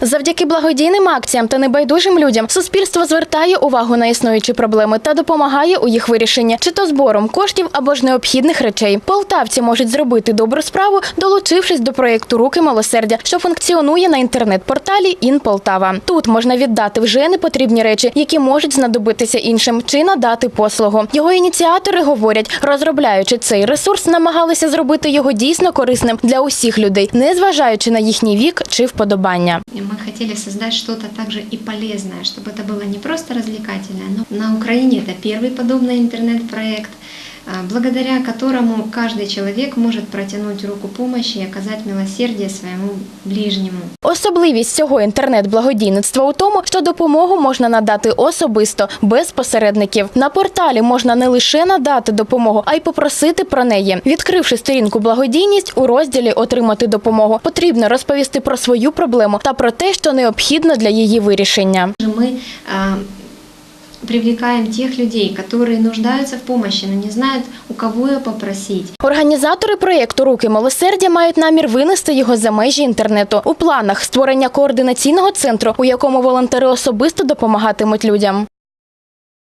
Завдяки благодійним акціям та небайдужим людям суспільство звертає увагу на існуючі проблеми та допомагає у їх вирішенні, чи то збором коштів або ж необхідних речей. Полтавці можуть зробити добру справу, долучившись до проєкту Руки милосердя, що функціонує на інтернет-порталі «Інполтава». Тут можна віддати вже непотрібні речі, які можуть знадобитися іншим, чи надати послугу. Його ініціатори говорять, розробляючи цей ресурс, намагалися зробити його дійсно корисним для усіх людей, незважаючи на їхній вік чи вподобання И мы хотели создать что-то также и полезное, чтобы это было не просто развлекательное, но на Украине это первый подобный интернет-проект, а, благодаря которому каждый человек может протянуть руку помощи и оказать милосердие своему ближнему. Особливість цього інтернет-благодійництва у тому, що допомогу можна надати особисто, без посередників. На порталі можна не лише надати допомогу, а й попросити про неї. Відкривши сторінку благодійність у розділі Отримати допомогу, потрібно розповісти про свою проблему та про те, що необхідно для її вирішення. А, привлекаем тех людей, которые нуждаются в помощи, но не знают, у кого ее попросить. Організатори проєкту Руки милосердя мають намір винести його за межі інтернету. У планах створення координаційного центру, у якому волонтери особисто допомагатимуть людям.